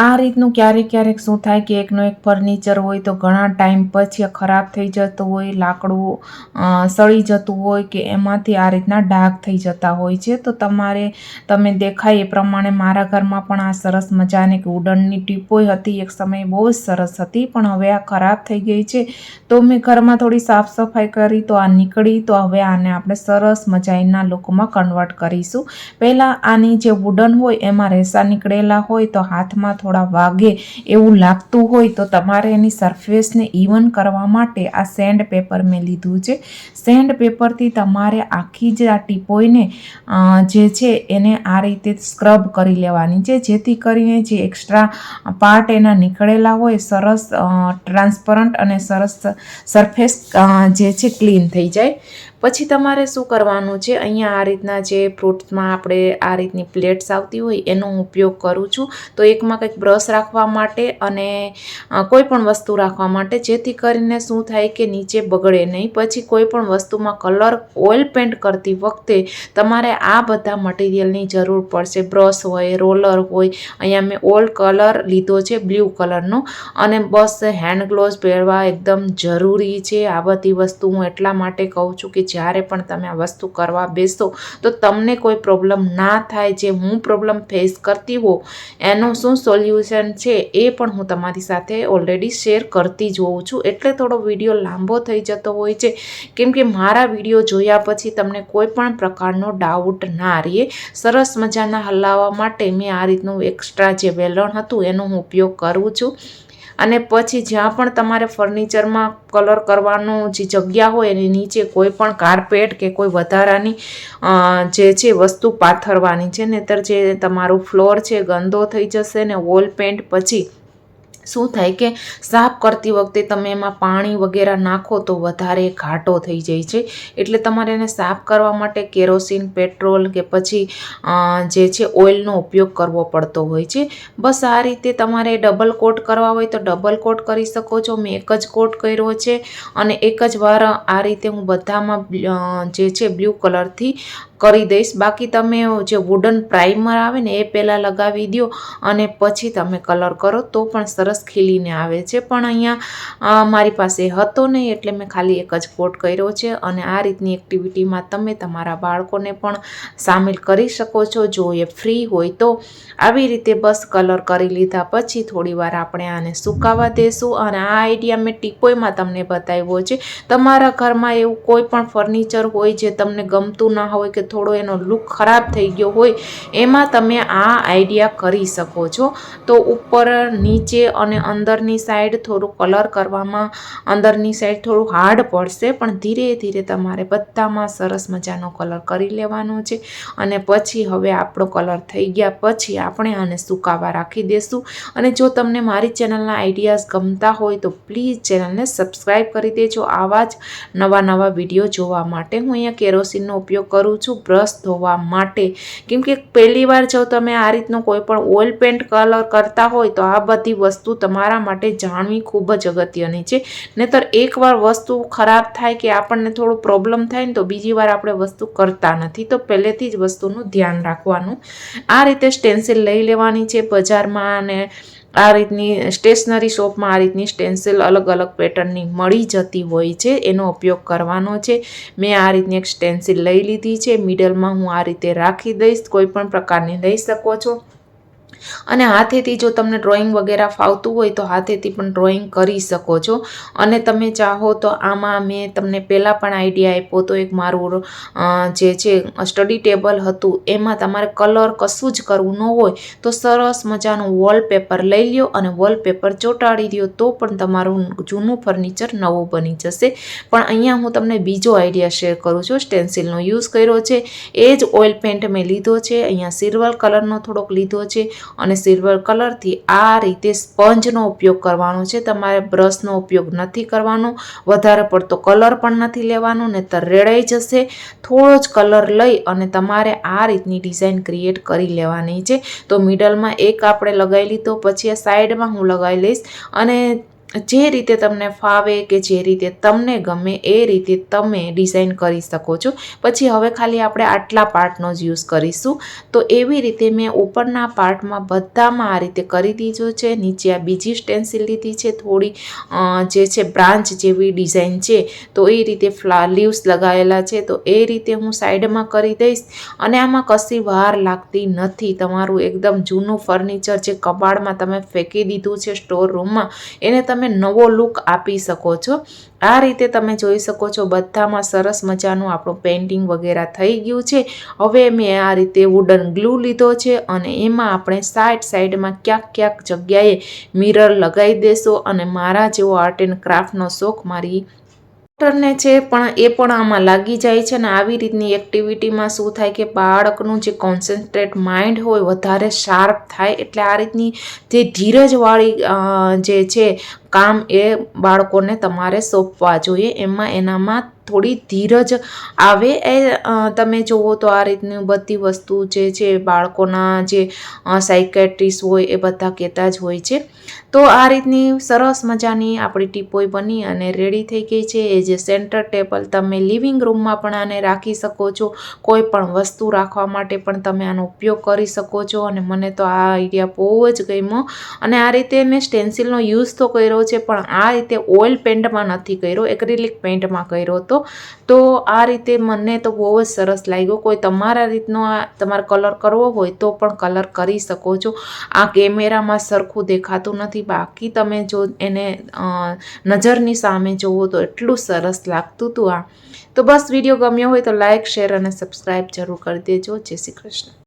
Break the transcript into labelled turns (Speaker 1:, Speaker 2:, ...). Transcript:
Speaker 1: આ રીતનું ક્યારેક ક્યારેક શું થાય કે એકનો એક ફર્નિચર હોય તો ઘણા ટાઈમ પછી ખરાબ થઈ જતું હોય, લાકડું સળી જતું હોય કે એમાંથી આ રીતના ડાઘ થઈ જતા હોય છે. તો તમારે, તમે દેખાય એ પ્રમાણે મારા ઘરમાં પણ આ સરસ મજાની એક વુડનની ટીપોય હતી. એક સમયે બહુ જ સરસ હતી, પણ હવે આ ખરાબ થઈ ગઈ છે. તો મેં ઘરમાં થોડી સાફ સફાઈ કરી, તો આ નીકળી, તો હવે આને આપણે સરસ મજાના લુકમાં કન્વર્ટ કરીશું. પહેલાં આની જે વુડન હોય એમાં રેસા નીકળેલા હોય, તો હાથમાં થોડા વાગે એવું લાગતું હોય તો તમારે એની સરફેસને ઇવન કરવા માટે આ સેન્ડ પેપર મેં લીધું છે. સેન્ડ પેપરથી તમારે આખી જ આ ટીપોઈને જે છે એને આ રીતે સ્ક્રબ કરી લેવાની છે. જેથી કરીને જે એક્સ્ટ્રા પાર્ટ એના નીકળેલા હોય, સરસ ટ્રાન્સપરન્ટ અને સરસ સરફેસ જે છે ક્લીન થઈ જાય. પછી તમારે શું કરવાનું છે? અહીંયા આ રીતના જે ફ્રૂટ્સમાં આપણે આ રીતની પ્લેટ્સ આવતી હોય, એનો હું ઉપયોગ કરું છું. તો એકમાં કંઈક બ્રશ રાખવા માટે અને કોઈપણ કોઈ પણ વસ્તુ રાખવા માટે, જેથી કરીને શું થાય કે નીચે બગડે નહીં. પછી કોઈ પણ વસ્તુમાં કલર ઓઇલ પેન્ટ કરતી વખતે તમારે આ બધા મટીરિયલની જરૂર પડશે. બ્રશ હોય રોલર હોય, અહીંયા મેં ઓલ કલર લીધો છે બ્લુ કલરનો અને બસ હેન્ડ ગ્લોવ્સ પહેરવા એકદમ જરૂરી છે. આ બધી વસ્તુ હું એટલા માટે કહું છું કે જ્યારે પણ તમે આ વસ્તુ કરવા બેસો, તો તમને કોઈ પ્રોબ્લેમ ના થાય. જે હું પ્રોબ્લેમ ફેસ કરતી હોઉં, એનું શું સોલ્યુશન છે એ પણ હું તમારી સાથે ઓલરેડી શેર કરતી જ હોઉં છું. એટલે થોડો વીડિયો લાંબો થઈ જતો હોય છે. કેમ કે મારા વીડિયો જોયા પછી તમને કોઈ પણ પ્રકારનો ડાઉટ ના રહે. સરસ મજાના હલાવવા માટે મેં આ રીતનું એક્સ્ટ્રા જે વેલણ હતું, એનો હું ઉપયોગ કરું છું. અને પછી જ્યાં પણ તમારે ફર્નિચરમાં કલર કરવાનું જે જગ્યા હોય એની નીચે કોઈ પણ કાર્પેટ કે કોઈ વધારાની જે છે વસ્તુ પાથરવાની છે. નહીતર જે તમારું ફ્લોર છે, ગંદો થઈ જશે ને, વોલ પેન્ટ પછી શું થાય કે સાફ કરતી વખતે તમે એમાં પાણી વગેરે નાખો તો વધારે ઘાટો થઈ જાય છે. એટલે તમારે એને સાફ કરવા માટે કેરોસીન, પેટ્રોલ કે પછી જે છે ઓઇલનો ઉપયોગ કરવો પડતો હોય છે. બસ આ રીતે તમારે ડબલ કોટ કરવા હોય તો ડબલ કોટ કરી શકો છો. મેં એક જ કોટ કર્યો છે અને એક જ વાર આ રીતે હું બધામાં જે છે બ્લુ કલરથી કરી દઈશ. બાકી તમે જે વુડન પ્રાઇમર આવે ને, એ પહેલાં લગાવી દો અને પછી તમે કલર કરો. તો પણ સરસ ખીલીને આવે છે. પણ અહીંયા મારી પાસે હતો નહીં, એટલે મેં ખાલી એક જ કોટ કર્યો છે. અને આ રીતની એક્ટિવિટીમાં તમે તમારા બાળકોને પણ સામેલ કરી શકો છો. જો એ ફ્રી હોય તો. આવી રીતે બસ કલર કરી લીધા પછી થોડીવાર આપણે આને સુકાવા દેશું. અને આ આઈડિયા મેં ટીપોયમાં તમને બતાવ્યો છે. તમારા ઘરમાં એવું કોઈ પણ ફર્નિચર હોય જે તમને ગમતું ના હોય કે થોડો એનો લુક ખરાબ થઈ ગયો હોય, એમાં તમે આ આઈડિયા કરી શકો છો. તો ઉપર, નીચે અને અંદરની સાઈડ થોડું કલર કરવામાં, અંદરની સાઈડ થોડું હાર્ડ પડશે, પણ ધીરે ધીરે તમારે બધામાં સરસ મજાનો કલર કરી લેવાનો છે. અને પછી હવે આપણો કલર થઈ ગયા, પછી આપણે આને સુકાવા રાખી દેશું. અને જો તમને મારી ચેનલના આઈડિયાઝ ગમતા હોય, તો પ્લીઝ ચેનલને સબસ્ક્રાઈબ કરી દેજો. આવા જ નવા નવા વીડિયો જોવા માટે હું અહીંયા કેરોસીનનો ઉપયોગ કરું છું. બ્રશ ધોવા માટે. કેમ કે પહેલી વાર જો તમે આ રીતનો કોઈ પણ ઓઇલ પેન્ટ કલર કરતા હોય તો આ બધી વસ્તુ તમારા માટે જાણવી ખૂબ જ અગત્યની છે. નહીતર એકવાર વસ્તુ ખરાબ થાય કે આપણને થોડું પ્રોબ્લેમ થાય ને તો બીજી વાર આપણે વસ્તુ કરતા નથી. તો પહેલેથી જ વસ્તુનું ધ્યાન રાખવાનું. આ રીતે સ્ટેન્સિલ લઈ લેવાની છે બજારમાં અને આ રીતની સ્ટેશનરી શોપમાં આ રીતની સ્ટેન્સિલ અલગ અલગ પેટર્નની મળી જતી હોય છે, એનો ઉપયોગ કરવાનો છે. મેં આ રીતની એક સ્ટેન્સિલ લઈ લીધી છે. મિડલમાં હું આ રીતે રાખી દઈશ. કોઈ પણ પ્રકારની લઈ શકો છો. અને હાથેથી જો તમને ડ્રોઈંગ વગેરે ફાવતું હોય તો હાથેથી પણ ડ્રોઈંગ કરી શકો છો. અને તમે ચાહો તો આમાં મેં તમને પહેલાં પણ આઈડિયા આપ્યો તો એક મારું જે છે સ્ટડી ટેબલ હતું, એમાં તમારે કલર કશું જ કરવું ન હોય તો સરસ મજાનું વોલપેપર લઈ લ્યો અને વોલપેપર ચોંટાડી દો તો પણ તમારું જૂનું ફર્નિચર નવું બની જશે. પણ અહીંયા હું તમને બીજો આઈડિયા શેર કરું છું સ્ટેન્સિલનો યુઝ કર્યો છે. એ જ ઓઇલ પેન્ટ મેં લીધો છે, અહીંયા સિલ્વર કલરનો થોડોક લીધો છે. અને સિલ્વર કલરથી આ રીતે સ્પંજનો ઉપયોગ કરવાનો છે. તમારે બ્રશનો ઉપયોગ નથી કરવાનો, વધારે પડતો કલર પણ નથી લેવાનો ને તો રેડાઈ જશે. થોડો જ કલર લઈ અને તમારે આ રીતની ડિઝાઇન ક્રિએટ કરી લેવાની છે. તો મિડલમાં એક આપણે લગાવી લીધો, પછી આ સાઈડમાં હું લગાવી લઈશ અને જે રીતે તમને ફાવે કે જે રીતે તમને ગમે, એ રીતે તમે ડિઝાઇન કરી શકો છો. પછી હવે ખાલી આપણે આટલા પાર્ટનો જ યુઝ કરીશું. તો એવી રીતે મેં ઉપરના પાર્ટમાં બધામાં આ રીતે કરી દીધો છે. નીચે આ બીજી સ્ટેન્સિલ લીધી છે. થોડી જે છે બ્રાન્ચ જેવી ડિઝાઇન છે, તો એ રીતે ફ્લા લીવ્સ લગાવેલા છે. તો એ રીતે હું સાઈડમાં કરી દઈશ. અને આમાં કશી વાર લાગતી નથી. તમારું એકદમ જૂનું ફર્નિચર જે કબાડમાં તમે ફેંકી દીધું છે સ્ટોર રૂમમાં એને તમે નવો લુક આપી શકો છો. આ રીતે તમે જોઈ શકો છો બધામાં સરસ મજાનું આપણું પેઇન્ટિંગ વગેરે થઈ ગયું છે. હવે મેં આ રીતે વુડન ગ્લુ લીધો છે અને એમાં આપણે સાઈડ સાઈડમાં ક્યાંક ક્યાંક જગ્યાએ મિરર લગાવી દેશો અને મારા જેવો આર્ટ એન્ડ ક્રાફ્ટનો શોખ મારી ડોક્ટરને છે, પણ એ પણ આમાં લાગી જાય છે ને આવી રીતની એક્ટિવિટીમાં શું થાય કે બાળકનું જે કોન્સન્ટ્રેટ માઇન્ડ હોય વધારે શાર્પ થાય એટલે આ રીતની જે ધીરજવાળી જે છે કામ એ બાળકોને તમારે સોંપવા જોઈએ. એમાં એનામાં થોડી ધીરજ આવે. એ તમે જુઓ તો આ રીતની બધી વસ્તુ જે છે બાળકોના જે સાયકેટ્રિસ્ટ હોય એ બધા કહેતા જ હોય છે. તો આ રીતની સરસ મજાની આપણી ટીપોઈ બની અને રેડી થઈ ગઈ છે. એ જે સેન્ટર ટેબલ તમે લિવિંગ રૂમમાં પણ આને રાખી શકો છો. કોઈ પણ વસ્તુ રાખવા માટે પણ તમે આનો ઉપયોગ કરી શકો છો અને મને તો આ આઈડિયા બહુ જ ગમ્યો. અને આ રીતે મેં સ્ટેન્સિલનો યુઝ તો કર્યો છે, પણ આ રીતે ઓઇલ પેન્ટમાં નથી કર્યો. એક્રિલિક પેન્ટમાં કર્યો હતો. તો આ રીતે મને તો બહુ જ સરસ લાગ્યો. કોઈ તમારા રીતનો આ તમારે કલર કરવો હોય તો પણ કલર કરી શકો છો. આ કેમેરામાં સરખું દેખાતું નથી. બાકી તમે જો એને નજરની સામે જુઓ તો એટલું સરસ લાગતું હતું આ. તો બસ વીડિયો ગમ્યો હોય તો લાઇક શેર અને સબસ્ક્રાઈબ જરૂર કરી દેજો. જય શ્રી કૃષ્ણ.